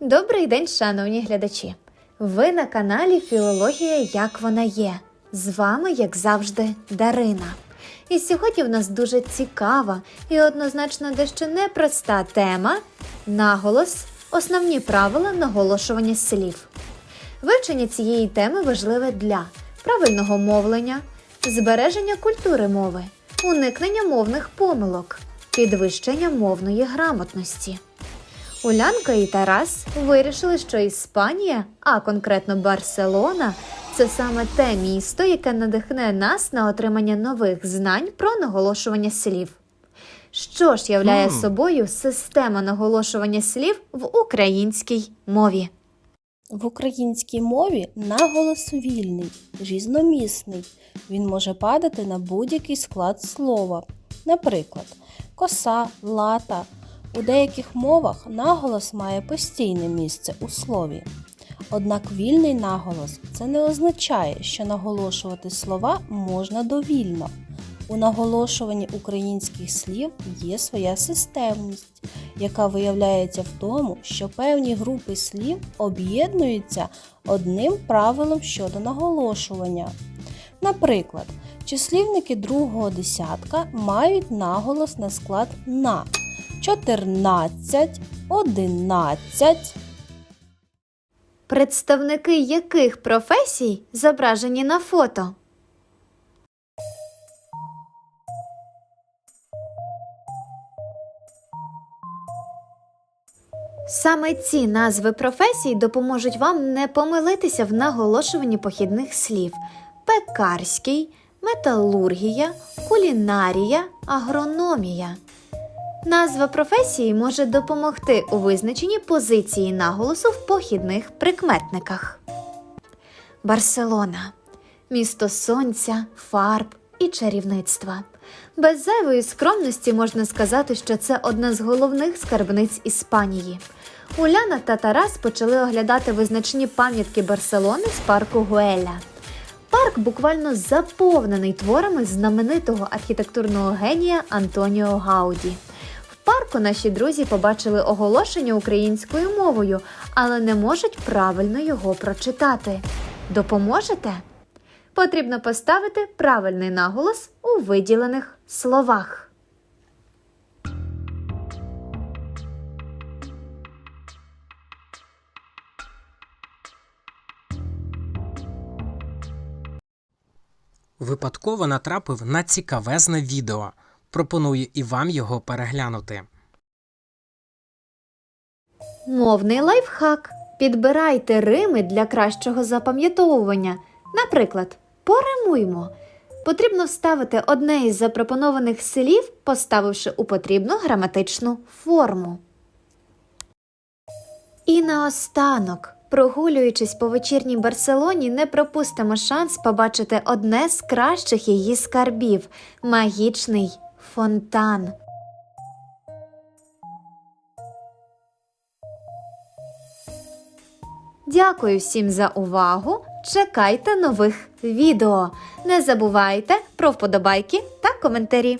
Добрий день, шановні глядачі! Ви на каналі Філологія як вона є. З вами, як завжди, Дарина. І сьогодні в нас дуже цікава і однозначно дещо непроста тема наголос, основні правила наголошування слів. Вивчення цієї теми важливе для правильного мовлення, збереження культури мови, уникнення мовних помилок, підвищення мовної грамотності. Улянка і Тарас вирішили, що Іспанія, а конкретно Барселона, це саме те місто, яке надихне нас на отримання нових знань про наголошування слів. Що ж являє собою система наголошування слів в українській мові? В українській мові наголос вільний, різномісний. Він може падати на будь-який склад слова. Наприклад, коса, лата. У деяких мовах наголос має постійне місце у слові. Однак вільний наголос це не означає, що наголошувати слова можна довільно. У наголошуванні українських слів є своя системність, яка виявляється в тому, що певні групи слів об'єднуються одним правилом щодо наголошування. Наприклад, числівники другого десятка мають наголос на склад на 14, 11. Представники яких професій зображені на фото? Саме ці назви професій допоможуть вам не помилитися в наголошуванні похідних слів: пекарський, металургія, кулінарія, агрономія. Назва професії може допомогти у визначенні позиції наголосу в похідних прикметниках. Барселона місто сонця, фарб і чарівництва. Без зайвої скромності можна сказати, що це одна з головних скарбниць Іспанії. Уляна та Тарас почали оглядати визначні пам'ятки Барселони з парку Гуеля. Парк буквально заповнений творами знаменитого архітектурного генія Антоніо Гауді. Парку наші друзі побачили оголошення українською мовою, але не можуть правильно його прочитати. Допоможете? Потрібно поставити правильний наголос у виділених словах. Випадково натрапив на цікавезне відео. Пропоную і вам його переглянути. Мовний лайфхак. Підбирайте рими для кращого запам'ятовування. Наприклад, поримуймо. Потрібно вставити одне із запропонованих слів, поставивши у потрібну граматичну форму. І наостанок, прогулюючись по вечірній Барселоні, не пропустимо шанс побачити одне з кращих її скарбів магічний фонтан. Дякую всім за увагу. Чекайте нових відео. Не забувайте про вподобайки та коментарі.